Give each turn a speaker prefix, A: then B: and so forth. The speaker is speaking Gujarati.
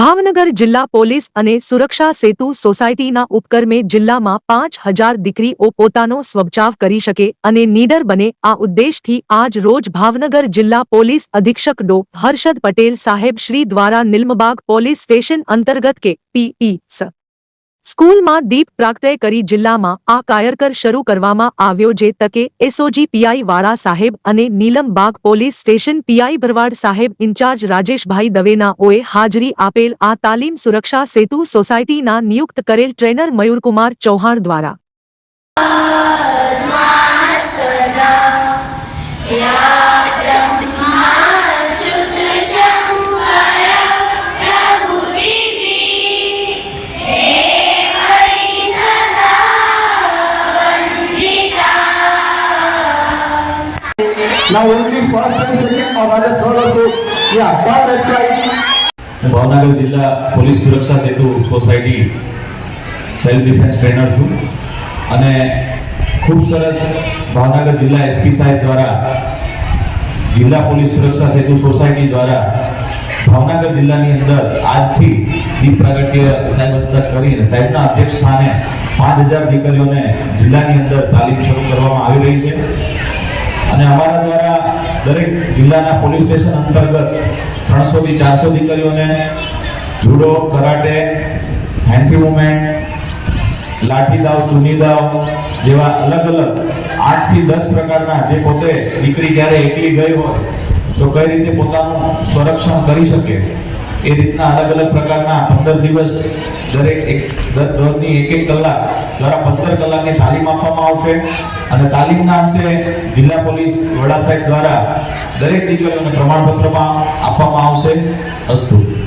A: ભાવનગર જિલ્લા પોલીસ અને સુરક્ષા સેતુ સોસાયટીના ઉપક્રમે જિલ્લામાં પાંચ હજાર દીકરીઓ પોતાનો સ્વબચાવ કરી શકે અને નીડર બને. આ ઉદ્દેશથી આજ રોજ ભાવનગર જિલ્લા પોલીસ અધિક્ષક ડો. હર્ષદ પટેલ સાહેબ શ્રી દ્વારા નિલમબાગ પોલીસ સ્ટેશન અંતર્ગત કે પીઈ સ્કૂલમાં દીપ પ્રાગટય કરી જિલ્લામાં આ કાયરકર શરૂ કરવામાં આવ્યો જે તકે એસઓજી પીઆઈ વાળા સાહેબ અને Nilambag police station PI Bharwad સાહેબ ઇન્ચાર્જ રાજેશભાઈ દવેનાઓએ હાજરી આપેલ આ તાલીમ સુરક્ષા સેતુ સોસાયટીના નિયુક્ત કરેલ ટ્રેનર મયુરકુમાર ચૌહાણ દ્વારા.
B: ભાવનગર જિલ્લા પોલીસ સુરક્ષા સેતુ સોસાયટી સેલ્ફ ડિફેન્સ ટ્રેનર છું. અને ખૂબ સરસ ભાવનગર જિલ્લા એસપી સાહેબ દ્વારા, જિલ્લા પોલીસ સુરક્ષા સેતુ સોસાયટી દ્વારા ભાવનગર જિલ્લાની અંદર આજથી દીપ પ્રાગટ્ય સાહેબ હસ્તક કરીને, સાહેબના અધ્યક્ષ સ્થાને પાંચ હજાર દીકરીઓને જિલ્લાની અંદર તાલીમ શરૂ કરવામાં આવી રહી છે. અને અમારા દ્વારા દરેક જિલ્લાના પોલીસ સ્ટેશન અંતર્ગત ત્રણસોથી ચારસો દીકરીઓને જુડો, કરાટે, હેન્ડફી મુવમેન્ટ લાઠી દાવ ચૂની દાવ જેવા અલગ અલગ આઠથી દસ પ્રકારના જે પોતે દીકરી ક્યારે એકલી ગઈ હોય તો કઈ રીતે પોતાનું સંરક્ષણ કરી શકે એ રીતના અલગ અલગ પ્રકારના પંદર દિવસ દરેક એક દર- દરરોજની એક એક કલાક દ્વારા પંદર કલાકની તાલીમ આપવામાં આવશે. અને તાલીમના અંતે જિલ્લા પોલીસ વડા સાહેબ દ્વારા દરેક દીકરીઓને પ્રમાણપત્રમાં આપવામાં આવશે અસ્તુ.